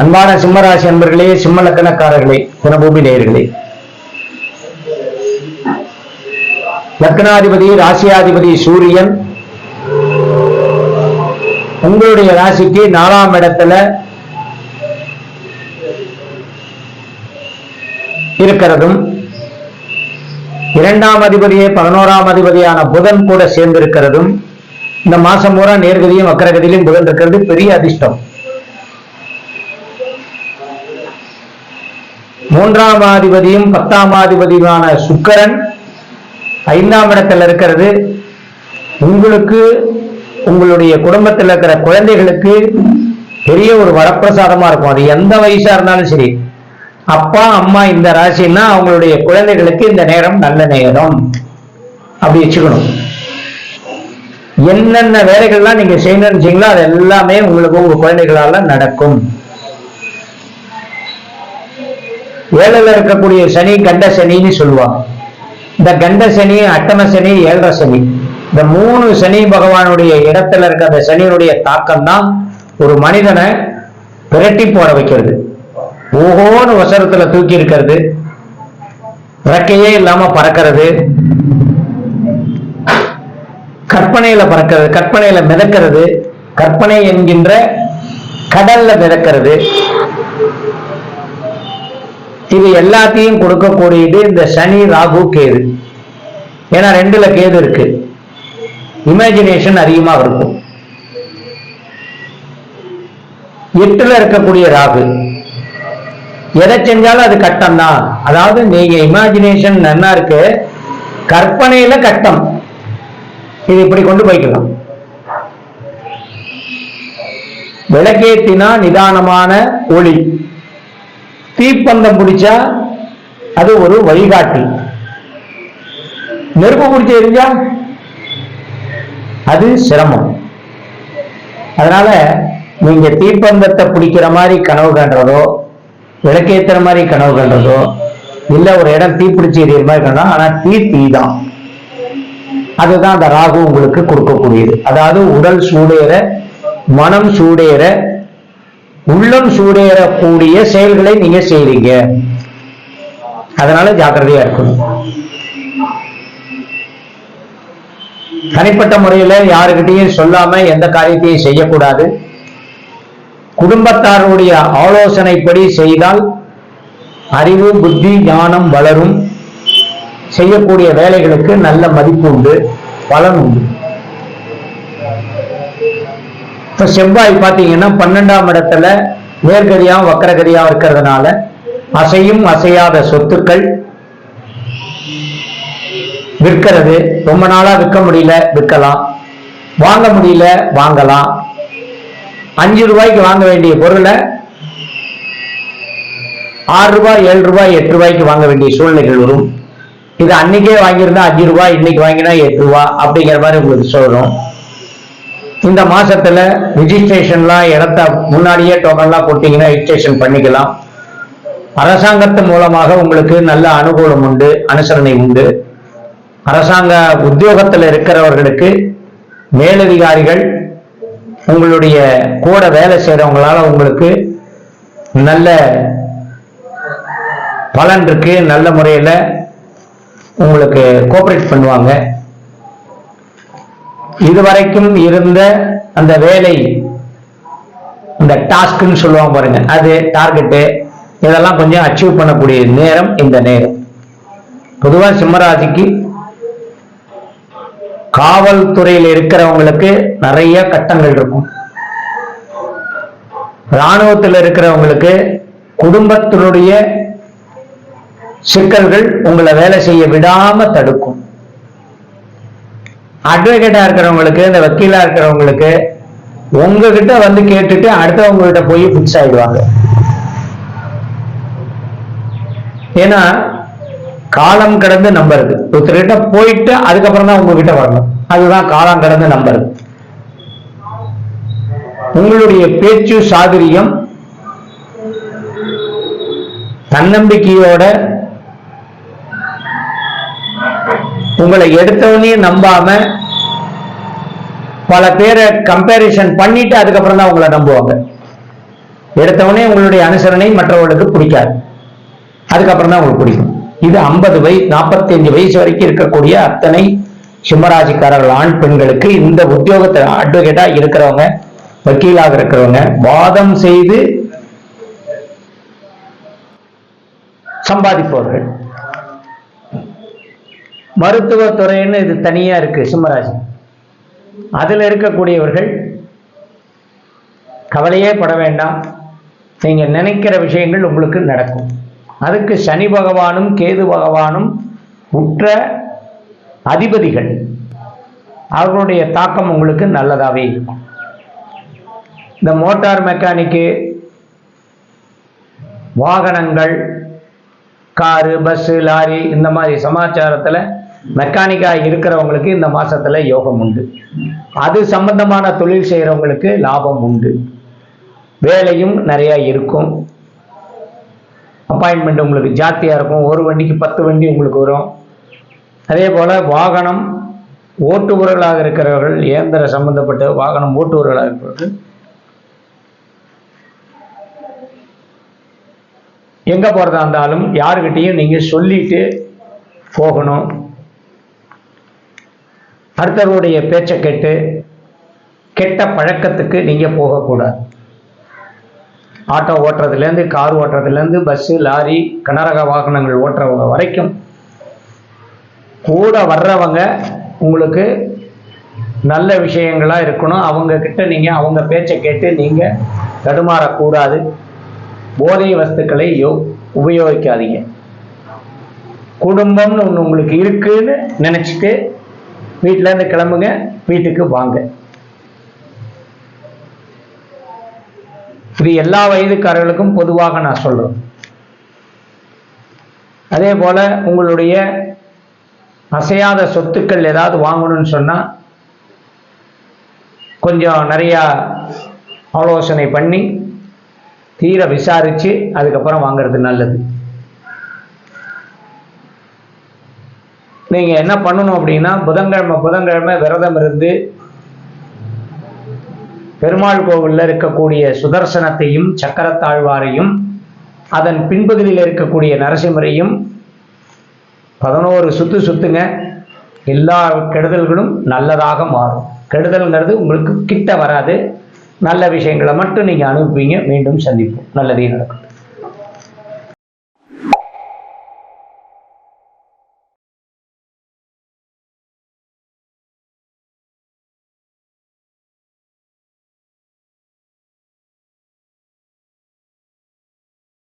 அன்பான சிம்மராசி அன்பர்களே சிம்ம லக்கணக்காரர்களே தினபூமி நேயர்களே. லக்னாதிபதி ராசியாதிபதி சூரியன் உங்களுடைய ராசிக்கு நாலாம் இடத்துல இருக்கிறதும் இரண்டாம் அதிபதியே பதினோராம் அதிபதியான புதன் கூட சேர்ந்திருக்கிறதும் இந்த மாசம் பூரா நேர்கதியும் வக்கரகதியிலும் புதன் இருக்கிறது பெரிய அதிர்ஷ்டம். மூன்றாம் அதிபதியும் பத்தாம் அதிபதியுமான சுக்கரன் ஐந்தாம் இடத்துல இருக்கிறது. உங்களுக்கு உங்களுடைய குடும்பத்தில் இருக்கிற குழந்தைகளுக்கு பெரிய ஒரு வரப்பிரசாதமா இருக்கும். அது எந்த வயசா இருந்தாலும் சரி. அப்பா அம்மா இந்த ராசின்னா அவங்களுடைய குழந்தைகளுக்கு இந்த நேரம் நல்ல நேரம். அப்படி வச்சுக்கணும். என்னென்ன வேலைகள்லாம் நீங்க செய்யணும்னு நினைச்சீங்களோ அது எல்லாமே உங்களுக்கு உங்க குழந்தைகளால நடக்கும். ஏழில் இருக்கக்கூடிய சனி கண்ட சனின்னு சொல்லுவாங்க. இந்த கண்ட சனி அட்டம சனி ஏழரை சனி. இந்த மூணு சனி பகவானுடைய இடத்துல இருக்க அந்த சனியினுடைய தாக்கம் தான் ஒரு மனிதனை பிரட்டி போட வைக்கிறது. ஓஹோன்னு வசரத்துல தூக்கி இருக்கிறது. ரெக்கையே இல்லாம பறக்கிறது. கற்பனையில பறக்கிறது கற்பனையில மிதக்கிறது. கற்பனை என்கின்ற கடல்ல மிதக்கிறது. இது எல்லாத்தையும் கொடுக்கக்கூடியது இந்த சனி ராகு கேது. ஏன்னா ரெண்டுல கேது இருக்கு. இமேஜினேஷன் அதிகமா இருக்கும். எட்டுல இருக்கக்கூடிய ராகு. எதை செஞ்சாலும் அது கட்டம் தான் அதாவது நீங்க இமேஜினேஷன் நல்லா இருக்கு கற்பனையில கட்டம். இது இப்படி கொண்டு போய்க்கலாம். விளக்கேத்தினா நிதானமான ஒளி. தீப்பந்தம் பிடிச்சா அது ஒரு வழிகாட்டி. நெருப்பு பிடிச்ச எரிஞ்சா? அது சிரமம். அதனால நீங்க தீப்பந்தத்தை பிடிக்கிற மாதிரி கனவு கண்டதோ விளக்கேத்துற மாதிரி கனவு கண்டதோ இல்ல ஒரு இடம் தீப்பிடிச்சு எரியற மாதிரி கண்டா ஆனா தீ தீ தான் அதுதான் அந்த ராகு உங்களுக்கு கொடுக்கக்கூடியது. அதாவது உடல் சூடேற மனம் சூடேற உள்ளம் சூடேறக்கூடிய செயல்களை நீங்க செய்வீங்க அதனால ஜாக்கிரதையா இருக்கணும். தனிப்பட்ட முறையில யாருக்கிட்டையும் சொல்லாம எந்த காரியத்தையும் செய்யக்கூடாது. குடும்பத்தாருடைய ஆலோசனைப்படி செய்தால் அறிவு புத்தி ஞானம் வளரும். செய்யக்கூடிய வேலைகளுக்கு நல்ல மதிப்பு உண்டு பலன் உண்டு. இப்ப செவ்வாய் பாத்தீங்கன்னா பன்னெண்டாம் இடத்துல நேர்கதியா வக்கரகதியா இருக்கிறதுனால அசையும் அசையாத சொத்துக்கள் விற்கிறது. ரொம்ப நாளா விற்க முடியல விற்கலாம். வாங்க முடியல வாங்கலாம். அஞ்சு ரூபாய்க்கு வாங்க வேண்டிய பொருளை ஆறு ரூபாய் ஏழு ரூபாய் எட்டு ரூபாய்க்கு வாங்க வேண்டிய சூழ்நிலைகள் வரும். இது அன்னைக்கே வாங்கியிருந்தா அஞ்சு ரூபாய் இன்னைக்கு வாங்கினா எட்டு ரூபாய் அப்படிங்கிற மாதிரி உங்களுக்கு சொல்றோம். இந்த மாசத்துல ரிஜிஸ்ட்ரேஷன்லாம் இடத்த முன்னாடியே டோக்கன்லாம் போட்டீங்கன்னா ரிஜிஸ்ட்ரேஷன் பண்ணிக்கலாம். அரசாங்கத்து மூலமாக உங்களுக்கு நல்ல அனுகூலம் உண்டு அனுசரணை உண்டு. அரசாங்க உத்தியோகத்தில் இருக்கிறவர்களுக்கு மேலதிகாரிகள் உங்களுடைய கூட வேலை செய்கிறவங்களால உங்களுக்கு நல்ல பலன் இருக்கு நல்ல முறையில் உங்களுக்கு கோஆபரேட் பண்ணுவாங்க. இதுவரைக்கும் இருந்த அந்த வேலை இந்த டாஸ்க்னு சொல்லுவாங்க பாருங்க. அது டார்கெட்டு இதெல்லாம் கொஞ்சம் அச்சீவ் பண்ணக்கூடிய நேரம் இந்த நேரம். பொதுவாக சிம்மராசிக்கு காவல்துறையில் இருக்கிறவங்களுக்கு நிறைய கட்டங்கள் இருக்கும். ராணுவத்தில் இருக்கிறவங்களுக்கு குடும்பத்தினுடைய சிக்கல்கள் உங்களை வேலை செய்ய விடாம தடுக்கும். அட்வொகேட்டா இருக்கிறவங்களுக்கு இந்த வக்கீலா இருக்கிறவங்களுக்கு உங்ககிட்ட வந்து கேட்டுட்டு அடுத்தவங்க கிட்ட போய் பிக்ஸ் ஆயிடுவாங்க. ஏன்னா காலம் கடந்து நம்புறது ஒருத்தர்கிட்ட போயிட்டு அதுக்கப்புறம் தான் உங்ககிட்ட வரணும். அதுதான் காலம் கடந்து நம்புறது உங்களுடைய பேச்சு சாதுரியம் தன்னம்பிக்கையோட உங்களை எடுத்தவனே நம்பாம பல பேரை கம்பேரிசன் பண்ணிட்டு அதுக்கப்புறம் தான் உங்களை நம்புவாங்க. எடுத்தவொடனே உங்களுடைய அனுசரணை மற்றவர்களுக்கு பிடிக்காது. அதுக்கப்புறம் தான் உங்களுக்கு பிடிக்கும். இது ஐம்பது வயசு நாற்பத்தஞ்சு வயசு வரைக்கும் இருக்கக்கூடிய அத்தனை சிம்மராசிக்காரர்கள் ஆண் பெண்களுக்கு இந்த உத்தியோகத்தை அட்வொகேட்டா இருக்கிறவங்க வக்கீலாக இருக்கிறவங்க வாதம் செய்து சம்பாதிப்பவர்கள். மருத்துவத்துறைன்னு இது தனியா இருக்கு சிம்மராசி. அதுல இருக்கக்கூடியவர்கள் கவலையே பட வேண்டாம். நீங்கள் நினைக்கிற விஷயங்கள் உங்களுக்கு நடக்கும். அதுக்கு சனி பகவானும் கேது பகவானும் உற்ற அதிபதிகள். அவர்களுடைய தாக்கம் உங்களுக்கு நல்லதாகவே இருக்கும். இந்த மோட்டார் மெக்கானிக்கு வாகனங்கள் காரு பஸ்ஸு லாரி இந்த மாதிரி சமாச்சாரத்தில் மெக்கானிக்காக இருக்கிறவங்களுக்கு இந்த மாசத்துல யோகம் உண்டு. அது சம்பந்தமான தொழில் செய்கிறவங்களுக்கு லாபம் உண்டு. வேலையும் நிறைய இருக்கும். அப்பாயின்மெண்ட் உங்களுக்கு ஜாஸ்தியாக இருக்கும். ஒரு வண்டிக்கு பத்து வண்டி உங்களுக்கு வரும். அதே போல் வாகனம் ஓட்டுபவர்களாக இருக்கிறவர்கள் இயந்திர சம்பந்தப்பட்ட வாகனம் ஓட்டுபவர்களாக இருக்கிறவர்கள் எங்கே போகிறதா இருந்தாலும் யாருக்கிட்டையும் நீங்கள் சொல்லிட்டு போகணும். அடுத்தவருடைய பேச்சை கேட்டு கெட்ட பழக்கத்துக்கு நீங்கள் போகக்கூடாது. ஆட்டோ ஓட்டுறதுலேருந்து கார் ஓட்டுறதுலேருந்து பஸ்ஸு லாரி கனரக வாகனங்கள் ஓட்டுறவங்க வரைக்கும் கூட வர்றவங்க உங்களுக்கு நல்ல விஷயங்களாக இருக்கணும். அவங்கக்கிட்ட நீங்கள் அவங்க பேச்சை கேட்டு நீங்கள் தடுமாறக்கூடாது. போதை வஸ்துக்களை யோ உபயோகிக்காதீங்க. குடும்பம்னு ஒன்று உங்களுக்கு இருக்குன்னு நினச்சிட்டு வீட்டில இருந்து கிளம்புங்க வீட்டுக்கு வாங்க. இது எல்லா வயதுக்காரர்களுக்கும் பொதுவாக நான் சொல்றேன். அதே போல உங்களுடைய அசையாத சொத்துக்கள் ஏதாவது வாங்கணும்னு சொன்னா கொஞ்சம் நிறையா ஆலோசனை பண்ணி தீர விசாரிச்சு அதுக்கப்புறம் வாங்கிறது நல்லது. நீங்க என்ன பண்ணணும் அப்படின்னா புதன்கிழமை புதன்கிழமை விரதம் இருந்து பெருமாள் கோவில்ல இருக்கக்கூடிய சுதர்சனத்தையும் சக்கரத்தாழ்வாரையும் அதன் பின்பகுதியில் இருக்கக்கூடிய நரசிம்மரையும் பதினோரு சுத்து சுத்துங்க. எல்லா கெடுதல்களும் நல்லதாக மாறும். கெடுதல்ங்கிறது உங்களுக்கு கிட்ட வராது. நல்ல விஷயங்களை மட்டும் நீங்க அனுப்புவீங்க மீண்டும் சந்திப்போம். நல்லதே நடக்கும்